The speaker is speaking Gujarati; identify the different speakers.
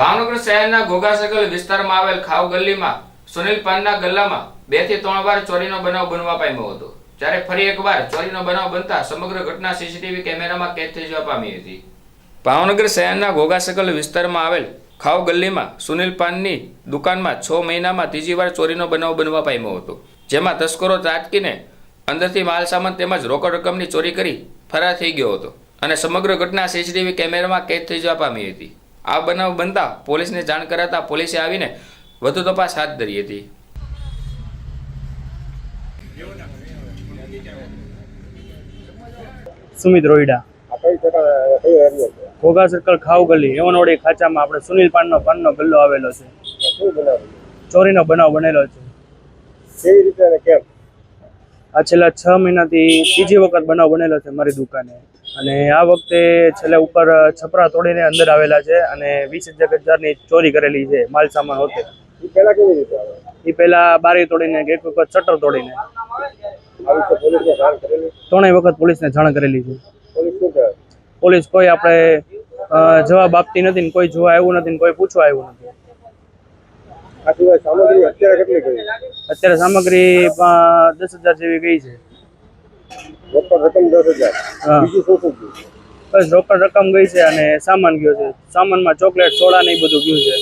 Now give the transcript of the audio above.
Speaker 1: ભાવનગર શહેરના ઘોઘા વિસ્તારમાં આવેલ ખાવ ગલ્લીમાં સુનિલ પાનના ગલ્લામાં બેથી ત્રણ વાર ચોરીનો બનાવ બનવા પામ્યો હતો. જ્યારે ફરી એકવાર ચોરીનો બનાવ બનતા સમગ્ર ઘટના સીસીટીવી કેમેરામાં કેદ થઈ જવા પામી હતી. ભાવનગર શહેરના ઘોઘા વિસ્તારમાં આવેલ ખાવ ગલ્લીમાં સુનિલ પાનની દુકાનમાં છ મહિનામાં ત્રીજી વાર ચોરીનો બનાવ બનવા પામ્યો હતો. જેમાં તસ્કરો ત્રાટકીને અંદરથી માલ સામાન તેમજ રોકડ રકમની ચોરી કરી ફરાર થઈ ગયો હતો અને સમગ્ર ઘટના સીસીટીવી કેમેરામાં કેદ થઈ જવા પામી હતી. આ બનાવ બનતા પોલીસને જાણ કરાતા પોલીસે આવીને વધુ તપાસ હાથ ધરી હતી.
Speaker 2: સુમિત રોહિડા ઘોઘા સર્કલ ખાવ ગલી એવનોડી ખાચામાં આપણે સુનિલ પાનનો પાનનો ગલ્લો આવેલો છે. ચોરીનો બનાવ બનેલો છે.
Speaker 3: કેવી રીતે કેમ?
Speaker 2: આ છેલ્લા છ મહિનાથી ત્રીજી વખત બનાવ બનેલો છે મારી દુકાને. અને આ વખતે છેલ્લે ઉપર છપરા તોડીને અંદર આવેલા છે અને વીસ હજારની ચોરી કરેલી છે માલ સામાન હોતે
Speaker 3: એ પહેલા
Speaker 2: બારી તોડીને એક વખત શટર તોડીને. ત્રણેય વખત પોલીસને જાણ કરેલી છે.
Speaker 3: પોલીસ
Speaker 2: કોઈ આપણે જવાબ આપતી નથી ને કોઈ જોવા આવ્યું નથી ને કોઈ પૂછવા આવ્યું નથી.
Speaker 3: અત્યારે
Speaker 2: સામગ્રી દસ હજાર જેવી ગઈ છે.
Speaker 3: રોકડ રકમ દસ હજાર. બીજું શું શું ગયું
Speaker 2: બસ રોકડ રકમ ગઈ છે અને સામાન ગયો છે. સામાનમાં ચોકલેટ સોડા ને એ બધું ગયું છે.